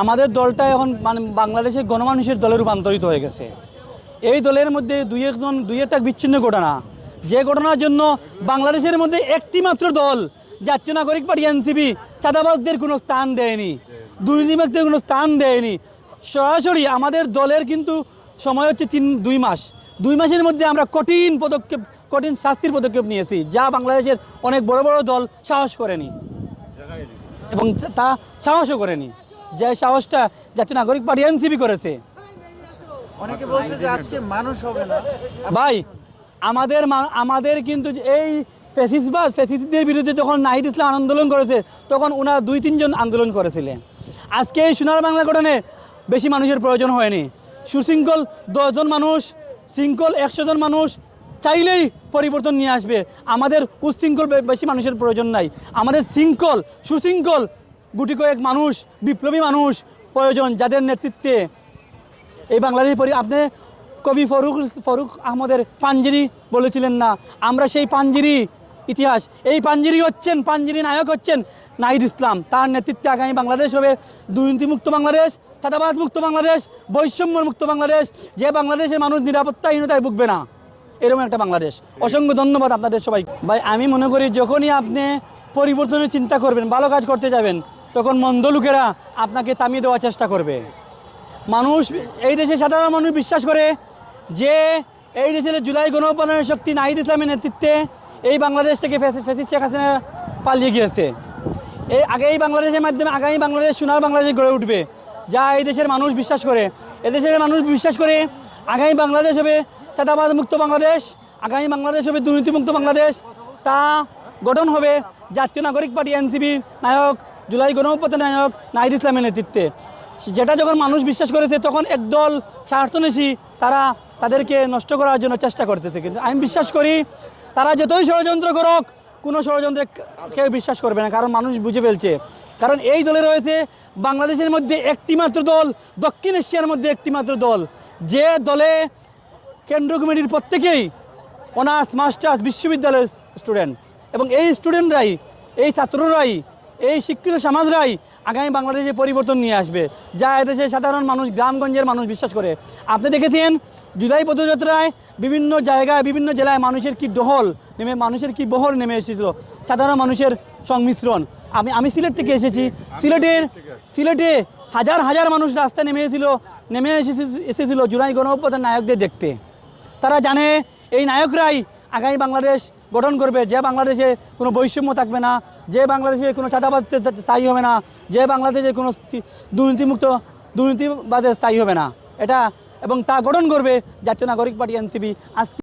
আমাদের দলটা এখন মানে বাংলাদেশের গণমানুষের দলে রূপান্তরিত হয়ে গেছে। এই দলের মধ্যে দুই একজন, দুই একটা বিচ্ছিন্ন ঘটনা। যে ঘটনার জন্য বাংলাদেশের মধ্যে একটি মাত্র দল জাতীয় নাগরিক পার্টি এনসিপি চাঁদাবাজদের কোনো স্থান দেয়নি, দুর্নীতিবাজদের কোনো স্থান দেয়নি। সরাসরি আমাদের দলের কিন্তু সময় হচ্ছে তিন, দুই মাস। দুই মাসের মধ্যে আমরা কঠিন পদক্ষেপ, কঠিন শাস্তির পদক্ষেপ নিয়েছি, যা বাংলাদেশের অনেক বড় বড় দল সাহস করেনি। এবং তা সাহসও করেনি। যে সাহসটা জাতীয় নাগরিক পার্টি এনসিপি করেছে। অনেকে বলছে যে আজকে মানুষ হবে না। ভাই আমাদের আমাদের কিন্তু এই ফেসিসবাদ ফেসিসদের বিরুদ্ধে যখন নাহিদ ইসলাম আন্দোলন করেছে তখন ওনারা দুই তিনজন আন্দোলন করেছিলেন। আজকে এই সোনার বাংলা গঠনে বেশি মানুষের প্রয়োজন হয়নি। সুশৃঙ্খল দশজন মানুষ শৃঙ্খল একশো জন মানুষ চাইলেই পরিবর্তন নিয়ে আসবে। আমাদের উশৃঙ্খল বেশি মানুষের প্রয়োজন নাই। আমাদের শৃঙ্খল সুশৃঙ্খল গুটি কয়েক মানুষ, বিপ্লবী মানুষ প্রয়োজন যাদের নেতৃত্বে এই বাংলাদেশ পরি আপনি কবি ফরুক ফরুক আহমদের পাঞ্জিরি বলেছিলেন না, আমরা সেই পাঞ্জিরি ইতিহাস, এই পাঞ্জিরি হচ্ছেন, পাঞ্জিরি নায়ক হচ্ছেন নাহিদ ইসলাম। তার নেতৃত্বে আগামী বাংলাদেশ হবে দুর্নীতিমুক্ত বাংলাদেশ চাঁদাবাদ মুক্ত বাংলাদেশ বৈষম্য মুক্ত বাংলাদেশ, যে বাংলাদেশের মানুষ নিরাপত্তাহীনতায় ভুগবে না, এরকম একটা বাংলাদেশ। অসংখ্য ধন্যবাদ আপনাদের সবাই ভাই, আমি মনে করি যখনই আপনি পরিবর্তনের চিন্তা করবেন, ভালো কাজ করতে যাবেন তখন মন্দ লোকেরা আপনাকে থামিয়ে দেওয়ার চেষ্টা করবে। মানুষ, এই দেশে সাধারণ মানুষ বিশ্বাস করে যে এই দেশের জুলাই গণঅভ্যুত্থানের শক্তি নাহিদ ইসলামের নেতৃত্বে এই বাংলাদেশ থেকে ফেসি- শেখ হাসিনা পালিয়ে গিয়েছে। এই আগে এই বাংলাদেশের মাধ্যমে, আগামী বাংলাদেশ, সোনার বাংলাদেশ গড়ে উঠবে। যা এই দেশের মানুষ বিশ্বাস করে। এদেশের মানুষ বিশ্বাস করে আগামী বাংলাদেশ হবে চাঁদাবাদ মুক্ত বাংলাদেশ, আগামী বাংলাদেশ হবে দুর্নীতিমুক্ত বাংলাদেশ। তা গঠন হবে জাতীয় নাগরিক পার্টি, এনসিপির নায়ক জুলাই গণঅভ্যুত্থানের নায়ক নাহিদ ইসলামের নেতৃত্বে। যেটা যখন মানুষ বিশ্বাস করেছে, তখন একদল স্বার্থনেশী তারা তাদেরকে নষ্ট করার জন্য চেষ্টা করতেছে। কিন্তু আমি বিশ্বাস করি, তারা যতই ষড়যন্ত্র করুক, কোনো ষড়যন্ত্রে কেউ বিশ্বাস করবে না, কারণ মানুষ বুঝে ফেলছে। কারণ এই দলে রয়েছে বাংলাদেশের মধ্যে একটি মাত্র দল, দক্ষিণ এশিয়ার মধ্যে একটি মাত্র দল। যে দলে কেন্দ্র কমিটির প্রত্যেকেই অনার্স, মাস্টার্স, বিশ্ববিদ্যালয়ের স্টুডেন্ট। এবং এই স্টুডেন্টরাই, এই ছাত্ররাই এই শিক্ষিত সমাজরাই আগামী বাংলাদেশে পরিবর্তন নিয়ে আসবে, যা এদেশে সাধারণ মানুষ, গ্রামগঞ্জের মানুষ বিশ্বাস করে। আপনি দেখেছেন, জুলাই পদযাত্রায় বিভিন্ন জায়গায়, বিভিন্ন জেলায় মানুষের কি ডহল নেমে, মানুষের কি বহর নেমে এসেছিল? সাধারণ মানুষের সংমিশ্রণ। আমি আমি সিলেট থেকে এসেছি। সিলেটের, সিলেটে হাজার হাজার মানুষ রাস্তায় নেমে এসেছিল নেমে এসেছিল জুলাই গণঅভ্যুত্থান নায়কদের দেখতে। তারা জানে, এই নায়করাই আগামী বাংলাদেশ গঠন করবে, যে বাংলাদেশে কোনো বৈষম্য থাকবে না, যে বাংলাদেশে কোনো চাঁদাবাদ স্থায়ী হবে না, যে বাংলাদেশে কোনো দুর্নীতিমুক্ত দুর্নীতিবাদের স্থায়ী হবে না। এটা এবং তা গঠন করবে জাতীয় নাগরিক পার্টি, এনসিপি। আজকে